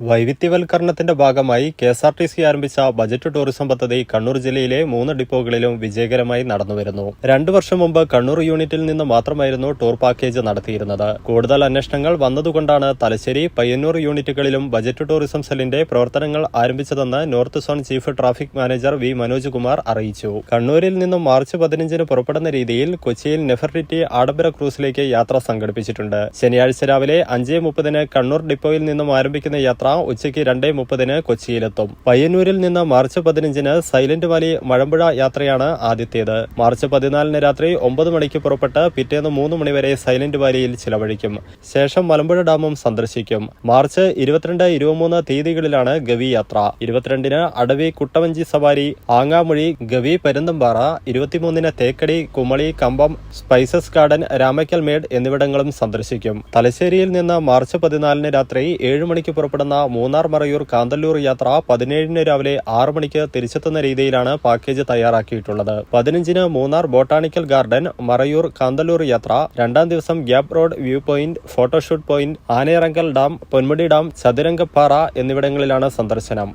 വൈവിധ്യവൽക്കരണത്തിന്റെ ഭാഗമായി K S R T C ആരംഭിച്ച budget tourism പദ്ധതി കണ്ണൂർ ജില്ലയിലെ മൂന്ന് ഡിപ്പോകളിലും വിജയകരമായി നടന്നുവരുന്നു. രണ്ടു വർഷം മുമ്പ് കണ്ണൂർ യൂണിറ്റിൽ നിന്ന് മാത്രമായിരുന്നു ടൂർ പാക്കേജ് നടത്തിയിരുന്നത്. കൂടുതൽ അന്വേഷണങ്ങൾ വന്നതുകൊണ്ടാണ് തലശ്ശേരി പയ്യന്നൂർ യൂണിറ്റുകളിലും ബജറ്റ് ടൂറിസം സെല്ലിന്റെ പ്രവർത്തനങ്ങൾ ആരംഭിച്ചതെന്ന് north zone chief traffic manager V Manoj Kumar അറിയിച്ചു. കണ്ണൂരിൽ നിന്നും മാർച്ച് പതിനഞ്ചിന് പുറപ്പെടുന്ന രീതിയിൽ കൊച്ചിയിൽ നെഫർട്ടിറ്റി ആഡംബര ക്രൂസിലേക്ക് യാത്ര സംഘടിപ്പിച്ചിട്ടുണ്ട്. ശനിയാഴ്ച രാവിലെ അഞ്ച് മുപ്പതിന് കണ്ണൂർ ഡിപ്പോയിൽ നിന്നും ആരംഭിക്കുന്ന യാത്ര ഉച്ചയ്ക്ക് രണ്ടേ മുപ്പതിന് കൊച്ചിയിലെത്തും. പയ്യന്നൂരിൽ നിന്ന് മാർച്ച് പതിനഞ്ചിന് സൈലന്റ് വാലി മഴമ്പുഴ യാത്രയാണ് ആദ്യത്തേത്. മാർച്ച് പതിനാലിന് രാത്രി ഒമ്പത് മണിക്ക് പുറപ്പെട്ട് പിറ്റേന്ന് മൂന്ന് മണിവരെ സൈലന്റ് വാലിയിൽ ചിലവഴിക്കും. ശേഷം മലമ്പുഴ ഡാമും സന്ദർശിക്കും. മാർച്ച് ഇരുപത്തിരണ്ട് ഇരുപത്തിമൂന്ന് തീയതികളിലാണ് ഗവി യാത്ര. ഇരുപത്തിരണ്ടിന് അടവി കുട്ടവഞ്ചി സവാരി ആങ്ങാമൊഴി ഗവി പെരുന്തമ്പാറ ഇരുപത്തിമൂന്നിന് തേക്കടി കുമളി കമ്പം സ്പൈസസ് ഗാർഡൻ രാമയ്ക്കൽ മേഡ് എന്നിവിടങ്ങളും സന്ദർശിക്കും. തലശ്ശേരിയിൽ നിന്ന് മാർച്ച് പതിനാലിന് രാത്രി ഏഴ് മണിക്ക് പുറപ്പെടുന്ന മൂന്നാർ മറയൂർ കാന്തല്ലൂർ യാത്ര പതിനേഴിന് രാവിലെ ആറ് മണിക്ക് തിരിച്ചെത്തുന്ന രീതിയിലാണ് പാക്കേജ് തയ്യാറാക്കിയിട്ടുള്ളത്. പതിനഞ്ചിന് മൂന്നാർ ബോട്ടാണിക്കൽ ഗാർഡൻ മറയൂർ കാന്തല്ലൂർ യാത്ര രണ്ടാം ദിവസം gap road view point photoshoot point Anayirangal dam Ponmudi dam Chathurangappara എന്നിവിടങ്ങളിലാണ് സന്ദർശനം.